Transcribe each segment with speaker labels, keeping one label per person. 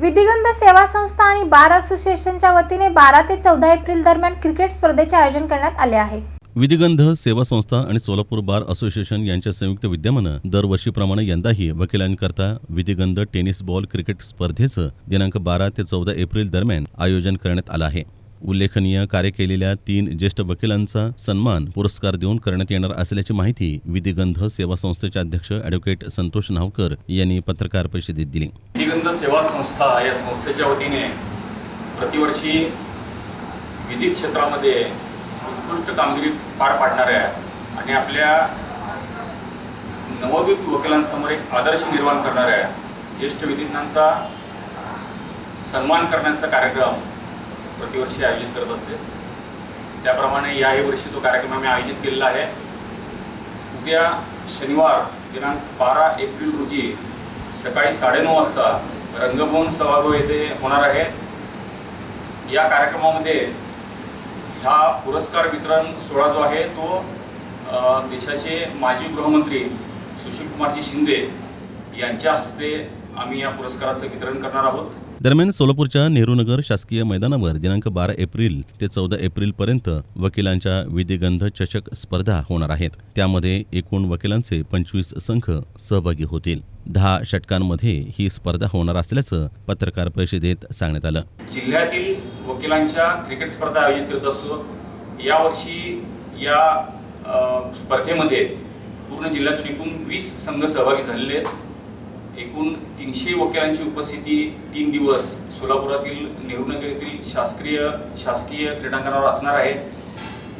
Speaker 1: विधिगंध सेवा संस्था आणि बार असोसिएशनच्या वतीने बारा ते चौदा एप्रिल दरम्यान क्रिकेट स्पर्धेचे आयोजन करण्यात आले आहे.
Speaker 2: विधिगंध सेवा संस्था आणि सोलापूर बार असोसिएशन यांच्या संयुक्त विद्यमानं दरवर्षीप्रमाणे यंदाही वकिलांकरता विधिगंध टेनिस बॉल क्रिकेट स्पर्धेचं दिनांक बारा ते चौदा एप्रिल दरम्यान आयोजन करण्यात आलं आहे. उल्लेखनीय कार्य केलेल्या तीन ज्येष्ठ वकिलांचा सन्मान पुरस्कार देऊन करण्यात येणार असल्याची माहिती विधिगंध सेवा संस्थेचे अध्यक्ष अॅडव्होकेट संतोष नावकर यांनी पत्रकार परिषदेत दिली.
Speaker 3: विधिगंध सेवा संस्था या संस्थेच्या वतीने प्रतिवर्षी विधी क्षेत्रामध्ये उत्कृष्ट कामगिरी पार पाडणाऱ्या आणि आपल्या नवोदित वकिलांसमोर एक आदर्श निर्माण करणाऱ्या ज्येष्ठ विधिज्ञांचा सन्मान करण्याचा कार्यक्रम प्रतिवर्षी आयोजित करत असते. त्याप्रमाणे याही वर्षी तो कार्यक्रम आम्ही आयोजित केलेला आहे. उद्या शनिवार दिनांक बारा एप्रिल रोजी सकाळी साडेनऊ वाजता रंगभवन सभागृह येथे होणार आहे. या कार्यक्रमामध्ये हा पुरस्कार वितरण सोहळा जो आहे तो देशाचे माजी गृहमंत्री सुशीलकुमारजी शिंदे यांच्या हस्ते आम्ही या पुरस्काराचं वितरण करणार आहोत.
Speaker 2: दरम्यान सोलापूरच्या नेहरूनगर शासकीय मैदानावर दिनांक बारा एप्रिल ते चौदा एप्रिल पर्यंत वकिलांच्या विधिगंध चषक स्पर्धा होणार आहेत. त्यामध्ये एकूण वकिलांचे पंचवीस संघ सहभागी होतील. दहा षटकांमध्ये ही स्पर्धा होणार असल्याचं पत्रकार परिषदेत सांगण्यात आलं.
Speaker 3: जिल्ह्यातील वकिलांच्या क्रिकेट स्पर्धा आयोजित करत असतो यावर्षी या स्पर्धेमध्ये पूर्ण जिल्ह्यातून एकूण वीस संघ सहभागी झालेले आहेत. एकूण तीनशे वकिलांची उपस्थिती तीन दिवस सोलापुरातील नेहरूनगर येथील शासकीय शासकीय क्रीडांगणावर असणार आहे.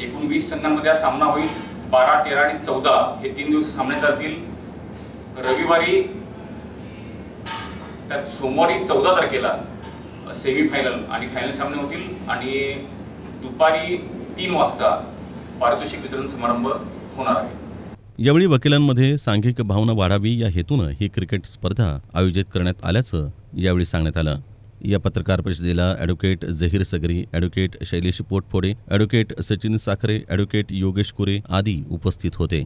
Speaker 3: एकूण वीस संघांमध्ये हा सामना होईल. बारा तेरा आणि चौदा हे तीन दिवस सामने चालतील. रविवारी त्यात सोमवारी चौदा तारखेला सेमीफायनल आणि फायनल सामने होतील. आणि दुपारी तीन वाजता पारितोषिक वितरण समारंभ होणार आहे.
Speaker 2: यावेळी वकिलांमध्ये सांघिक भावना वाढावी या हेतूनं ही क्रिकेट स्पर्धा आयोजित करण्यात आल्याचं यावेळी सांगण्यात आलं. या पत्रकार परिषदेला advocate Zaheer Sagri advocate Shailesh Potphode advocate Sachin Sakhare advocate Yogesh Kure आदी उपस्थित होते.